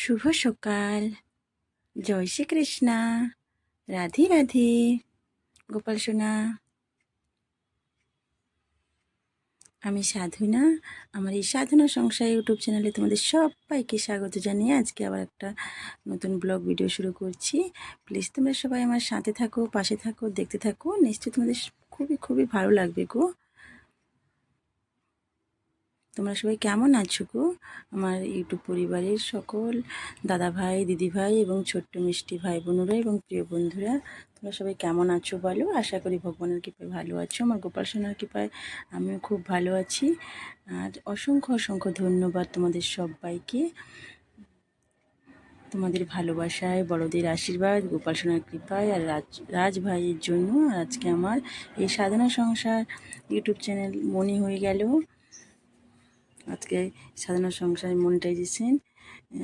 শুভ সকাল। জয় শ্রীকৃষ্ণা। রাধে রাধে। গোপাল সোনা। আমি সাধুনা। আমার এই সাধনা সংসার ইউটিউব চ্যানেলে তোমাদের সবাইকে স্বাগত জানিয়ে আজকে আবার একটা নতুন ব্লগ ভিডিও শুরু করছি। প্লিজ তোমরা সবাই আমার সাথে থাকো, পাশে থাকো, দেখতে থাকো। নিশ্চয়ই তোমাদের খুবই খুবই ভালো লাগবে গো। তোমরা সবাই কেমন আছো গো? আমার ইউটিউব পরিবারের সকল দাদা ভাই দিদি ভাই এবং ছোট্ট মিষ্টি ভাই বোনেরা এবং প্রিয় বন্ধুরা, তোমরা সবাই কেমন আছো বলো? আশা করি ভগবানের কৃপায় ভালো আছো, আমার গোপাল সোনার কৃপায় আমিও খুব ভালো আছি। আর অসংখ্য অসংখ্য ধন্যবাদ তোমাদের সবাইকে। তোমাদের ভালোবাসায়, বড়দের আশীর্বাদ, গোপাল সোনার কৃপায় আর রাজ রাজ ভাইয়ের জন্য। আজকে আমার এই সাধনা সংসার ইউটিউব চ্যানেল মনে হয়ে গেল। আজকে সাধনা সংসার মনিটাইজেশন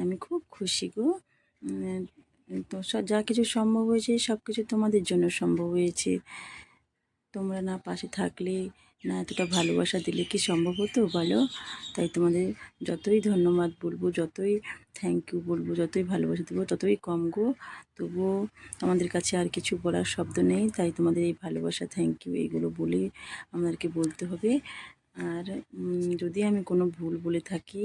আমি খুব খুশি গো। তো যা কিছু সম্ভব হয়েছে সব কিছু তোমাদের জন্য সম্ভব হয়েছে। তোমরা না পাশে থাকলে, না এতটা ভালোবাসা দিলে কি সম্ভব হতো বলো? তাই তোমাদের যতই ধন্যবাদ বলব, যতই থ্যাংক ইউ বলব, যতই ভালোবাসা দেবো, ততই কম গো। তবুও আমাদের কাছে আর কিছু বলার শব্দ নেই, তাই তোমাদের এই ভালোবাসা থ্যাংক ইউ এইগুলো বলে আমাদেরকে বলতে হবে। আর যদি আমি কোনো ভুল বলে থাকি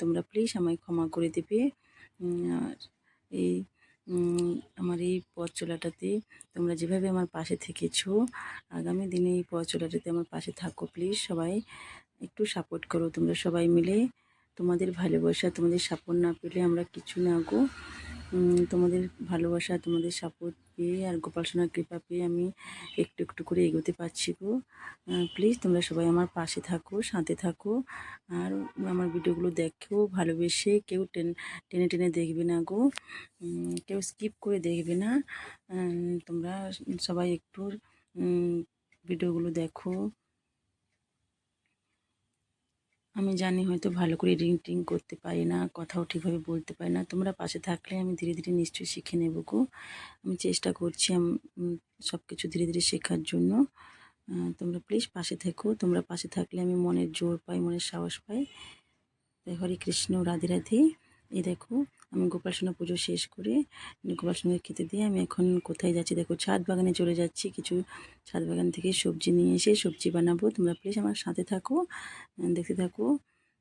তোমরা প্লিজ আমায় ক্ষমা করে দেবে। আর এই আমার এই পথ চলাটাতে তোমরা যেভাবে আমার পাশে থেকেছো, আগামী দিনে এই পথ চলাটাতে আমার পাশে থাকো প্লিজ সবাই। একটু সাপোর্ট করো তোমরা সবাই মিলে। তোমাদের ভালোবাসা, তোমাদের সাপোর্ট না পেলে আমরা কিছু না গো। তোমাদের ভালোবাসা, তোমাদের সাপোর্ট পেয়ে আর গোপাল সোনার কৃপা পেয়ে আমি একটু একটু করে এগোতে পারছি গো। প্লিজ তোমরা সবাই আমার পাশে থাকো, সাথে থাকো। আর আমার ভিডিওগুলো দেখো ভালোবেসে কেউ টেন, টেনে টেনে দেখবে না গো। কেউ স্কিপ করে দেখবে না। তোমরা সবাই একটু ভিডিওগুলো দেখো। আমি জানি হয়তো ভালো করে রিং টিং করতে পারি না, কথাও ঠিকভাবে বলতে পারি না। তোমরা পাশে থাকলে আমি ধীরে ধীরে নিশ্চয়ই শিখে নেব গো। আমি চেষ্টা করছি সব কিছু ধীরে ধীরে শেখার জন্য। তোমরা প্লিজ পাশে থেকো। তোমরা পাশে থাকলে আমি মনের জোর পাই, মনের সাহস পাই। হরে কৃষ্ণ, রাধে রাধে। এ দেখো আমি গোপাল সোনা পুজো শেষ করে গোপাল সোনাকে খেতে দিয়ে আমি এখন কোথায় যাচ্ছি? দেখো, ছাদ বাগানে চলে যাচ্ছি। কিছু ছাদ বাগান থেকে সবজি নিয়ে এসে সবজি বানাবো। তোমরা প্লিজ আমার সাথে থাকো। দেখতে থাকো।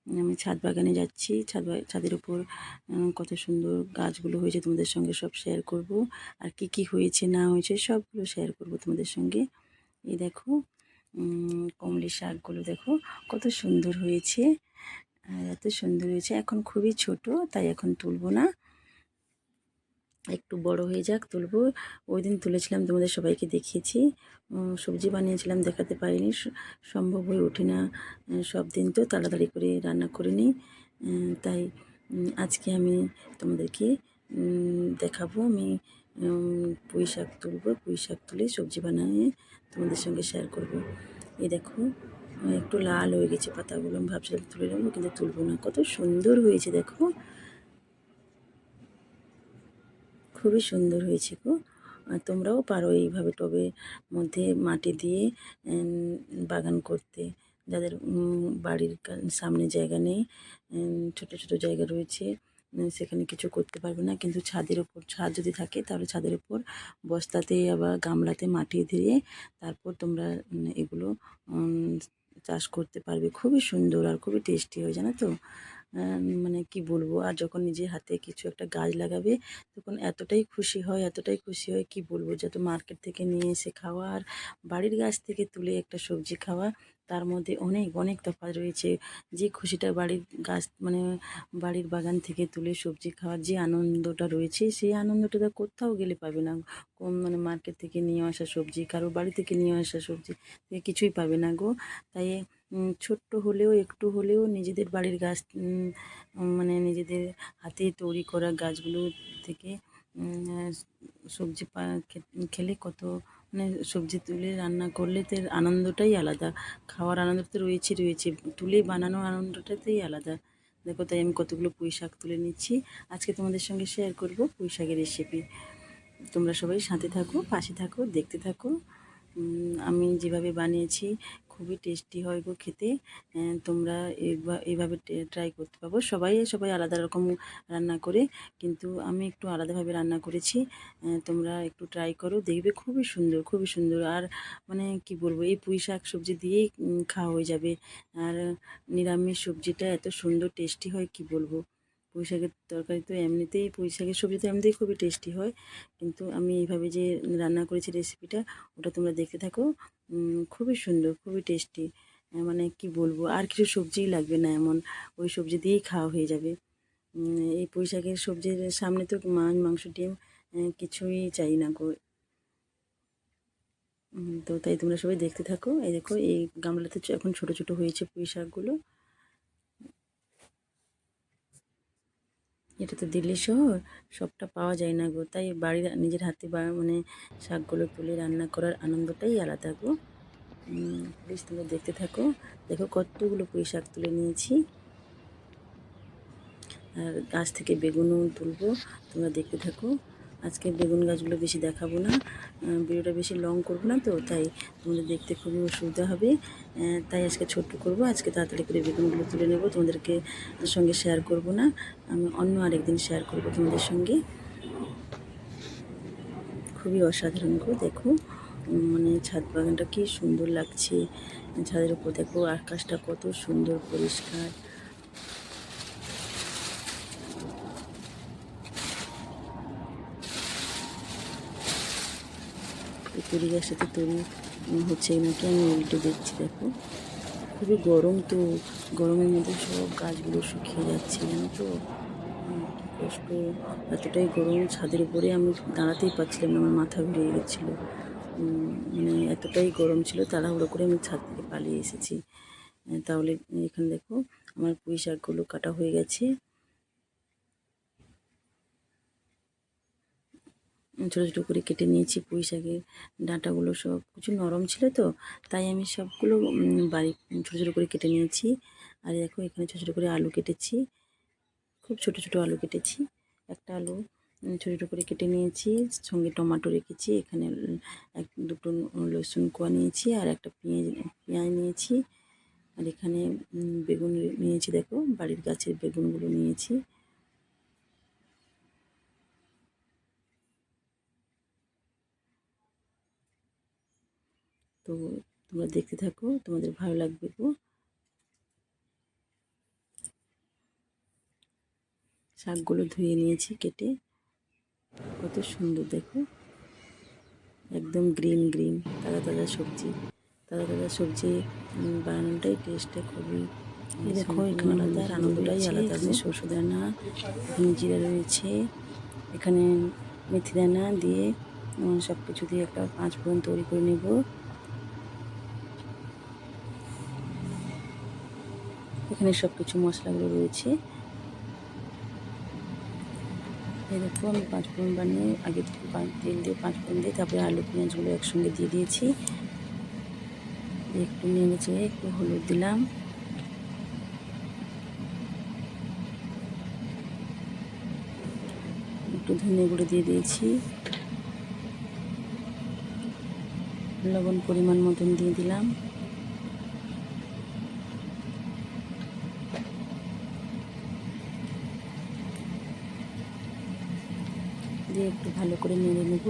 আমি ছাদ বাগানে যাচ্ছি। ছাদ ছাদের উপর কত সুন্দর গাছগুলো হয়েছে তোমাদের সঙ্গে সব শেয়ার করব। আর কি কি হয়েছে, না হয়েছে, সবগুলো শেয়ার করব তোমাদের সঙ্গে। এই দেখো কমলি শাকগুলো দেখো, কত সুন্দর হয়েছে। আর এত সুন্দর হয়েছে। এখন খুবই ছোট, তাই এখন তুলবো না। একটু বড় হয়ে যাক, তুলবো। ওই দিন তুলেছিলাম, তোমাদের সবাইকে দেখিয়েছি। সবজি বানিয়েছিলাম, দেখাতে পারিনি। সম্ভব হয়ে ওঠে না সব দিন তো তাড়াতাড়ি করে রান্না করে নিই। তাই আজকে আমি তোমাদেরকে দেখাবো। আমি পুঁই শাক তুলবো পুঁই শাক তুলে সবজি বানিয়ে তোমাদের সঙ্গে শেয়ার করব। এই দেখো। একটু লাল হয়ে গেছে পাতাগুলো, আমি ভাবছিলাম তুলে নেব, কিন্তু তুলবো না। কত সুন্দর হয়েছে, দেখো। খুবই সুন্দর হয়েছে গো। আর তোমরাও পারো এইভাবে টবের মধ্যে মাটি দিয়ে বাগান করতে। যাদের বাড়ির সামনে জায়গা নেই ছোট ছোট জায়গা রয়েছে সেখানে কিছু করতে পারবে না। কিন্তু ছাদের ওপর, ছাদ যদি থাকে, তাহলে ছাদের ওপর বস্তাতে আবার গামলাতে মাটি দিয়ে তারপর তোমরা এগুলো চাষ করতে পারবে। খুবই সুন্দর আর খুবই টেস্টি হয়, জানো তো? মানে কি বলব? আর যখন নিজের হাতে কিছু একটা গাছ লাগাবে, তখন এতটাই খুশি হয়, এতটাই খুশি হয় কি বলব? যত মার্কেট থেকে নিয়ে এসে খাওয়া আর বাড়ির গাছ থেকে তুলে একটা সবজি খাওয়া তার মধ্যে অনেক অনেক তফাৎ রয়েছে। যে খুশিটা বাড়ির গাছ মানে বাড়ির বাগান থেকে তুলে সবজি খাওয়ার যে আনন্দটা রয়েছে, সেই আনন্দটা কোথাও গেলে পাবে না। কম মানে মার্কেট থেকে নিয়ে আসা সবজি, কারও বাড়ি থেকে নিয়ে আসা সবজি কিছুই পাবে না গো। তাই ছোট্ট হলেও, একটু হলেও নিজেদের বাড়ির গাছ মানে নিজেদের হাতে তৈরি করা গাছগুলো থেকে সবজি খেলে কত মানে সবজি তুলে রান্না করলে তো আনন্দটাই আলাদা। খাওয়ার আনন্দ তো রয়েছে রয়েছে। তুলে বানানো আনন্দটাতেই আলাদা। দেখো তাই আমি কতগুলো পুঁই শাক তুলে নিচ্ছি। আজকে তোমাদের সঙ্গে শেয়ার করব পুঁই শাকের রেসিপি তোমরা সবাই সাথে থাকো, পাশে থাকো, দেখতে থাকো। আমি যেভাবে বানিয়েছি খুবই টেস্টি হয় গো খেতে। তোমরা এইভাবে ট্রাই করতে পারব সবাই সবাই আলাদা রকম রান্না করে, কিন্তু আমি একটু আলাদাভাবে রান্না করেছি। তোমরা একটু ট্রাই করো, দেখবে খুবই সুন্দর খুবই সুন্দর। আর মানে কি বলব, এই পুঁই শাক সবজি দিয়েই খাওয়া হয়ে যাবে। আর নিরামিষ সবজিটা এত সুন্দর টেস্টি হয়, কি বলব? পুঁই শাকের তরকারি তো এমনিতেই পুঁই শাকের সবজি তো এমনিতেই খুবই টেস্টি হয়। কিন্তু আমি এইভাবে যে রান্না করেছি রেসিপিটা ওটা তোমরা দেখতে থাকো। খুবই সুন্দর, খুবই টেস্টি মানে কি বলব, আর কিছু সবজিই লাগবে না এমন। ওই সবজি দিয়েই খাওয়া হয়ে যাবে। এই পুঁই শাকের সবজির সামনে তো মাছ, মাংস, ডিম কিছুই চাই না গো। তো তাই তোমরা সবাই দেখতে থাকো। এই দেখো, এই গামলাতে এখন ছোট ছোট হয়েছে পুঁই শাকগুলো এটা তো দিল্লি শহর, সবটা পাওয়া যায় না গো। তাই বাড়ির, নিজের হাতে বা মানে শাকগুলো তুলে রান্না করার আনন্দটাই আলাদা গো। প্লিজ তোমরা দেখতে থাকো। দেখো কতগুলো পুঁই শাক তুলে নিয়েছি। আর গাছ থেকে বেগুনও তুলবো। তোমরা দেখতে থাকো। আজকে বেগুন গাছগুলো বেশি দেখাবো না ভিডিওটা বেশি লং করব না তো, তাই তোমাদের দেখতে খুবই অসুবিধা হবে। তাই আজকে ছোট্ট করব, আজকে তাড়াতাড়ি করে বেগুনগুলো তুলে নেব, তোমাদেরকে সঙ্গে শেয়ার করব না, আমি অন্য আরেকদিন শেয়ার করব তোমাদের সঙ্গে। খুবই অসাধারণ গো, দেখো মানে ছাদ বাগানটা কী সুন্দর লাগছে, ছাদের উপর দেখো আকাশটা কত সুন্দর পরিষ্কার। তরি গাছটাতে তরি হচ্ছে নাকি আমি উল্টে দেখছি, দেখো। খুবই গরম তো, গরমের মধ্যে সব গাছগুলো শুকিয়ে যাচ্ছে, জানো তো? কষ্ট। এতটাই গরম, ছাদের উপরে আমি দাঁড়াতেই পারছিলাম না, আমার মাথা ঘুরিয়ে গেছিল। মানে এতটাই গরম ছিল, তাড়াহুড়ো করে আমি ছাদ থেকে পালিয়ে এসেছি। তাহলে এখানে দেখো, আমার পুঁই শাকগুলো কাটা হয়ে গেছে। ছোটো ছোটো করে কেটে নিয়েছি, পুঁই শাকের ডাঁটাগুলো সব কিছু নরম ছিল তো, তাই আমি সবগুলো বাড়ি ছোটো ছোটো করে কেটে নিয়েছি। আর দেখো এখানে ছোটো ছোটো করে আলু কেটেছি, খুব ছোটো ছোটো আলু কেটেছি। একটা আলু ছোটো ছোটো করে কেটে নিয়েছি, সঙ্গে টমাটো রেখেছি, এখানে এক, দুটো রসুন কোয়া নিয়েছি আর একটা পেঁয়াজ পেঁয়াজ নিয়েছি। আর এখানে বেগুন নিয়েছি দেখো, বাড়ির গাছের বেগুনগুলো নিয়েছি। তো তোমরা দেখতে থাকো তোমাদের ভালো লাগবে গো। শাকগুলো ধুয়ে নিয়েছি কেটে। কত সুন্দর দেখো। একদম গ্রিন গ্রিন তাজা তাজা সবজি। তাজা তাজা সবজি বানানোটাই টেস্টটা খুবই দেখো এখানে আলাদা আনন্দটাই আলাদা শস্য দানা জিরা রয়েছে। এখানে মেথি দানা দিয়ে সব কিছু দিয়ে একটা পাঁচ ফোড়ন তৈরি করে নেব। এখানে সব কিছু মশলাগুলো রয়েছে। দেখো, আমি পাঁচ ফোড়ন বানিয়ে আগে তেল দিয়ে পাঁচ ফোড়ন দিয়ে তারপরে আলু, পেঁয়াজগুলো একসঙ্গে দিয়ে দিয়েছি। দিয়ে একটু নেড়ে চেড়ে একটু হলুদ দিলাম। একটু ধনে গুঁড়ো দিয়ে দিয়েছি। লবণ পরিমাণ মতন দিয়ে দিলাম। দিয়ে একটু ভালো করে নেড়ে নেব।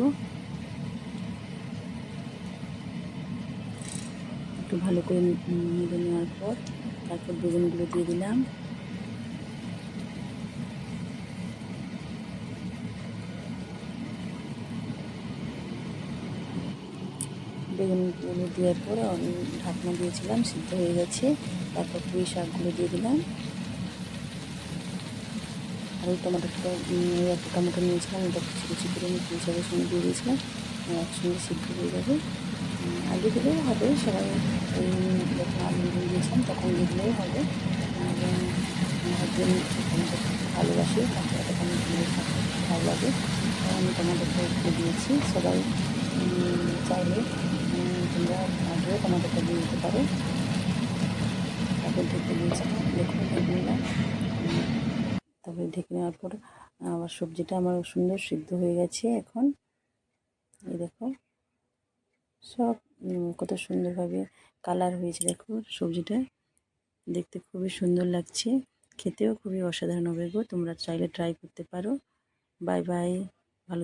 একটু ভালো করে নেড়ে নেওয়ার পর তারপর বেগুনগুলো দিয়ে দিলাম। বেগুনগুলো দেওয়ার পর ঢাকনা দিয়েছিলাম, সিদ্ধ হয়ে গেছে। তারপর পুঁই শাকগুলো দিয়ে দিলাম। আর ওই টমেটোটা টমেটো নিয়েছিলাম ওটা কুচি কুচি করে আমি শাকের সঙ্গে দিয়ে দিয়েছিলাম একসঙ্গে সিদ্ধ হয়ে যাবে। আলু দিলেও হবে সবাই যখন আলু দিয়ে দিয়েছিলাম তখন দিলেও হবে। খেতে ভালোবাসে তাকে তখন ভালো লাগে। আমি টমেটোটা দিয়েছি সবাই চাইলে তোমরা আগেও টমেটোটা দিয়ে দিতে পারো। তারপর ঢেকে দিয়েছিলাম দেখুন উম, তারপরে ঢেকে নেওয়ার পর, আবার সবজিটা আমার সুন্দর সিদ্ধ হয়ে গেছে এখন। এই দেখো, সব কত সুন্দরভাবে কালার হয়েছে দেখো সবজিটা। দেখতে খুবই সুন্দর লাগছে। খেতেও খুবই অসাধারণ গো, তোমরা চাইলে ট্রাই করতে পারো। Bye bye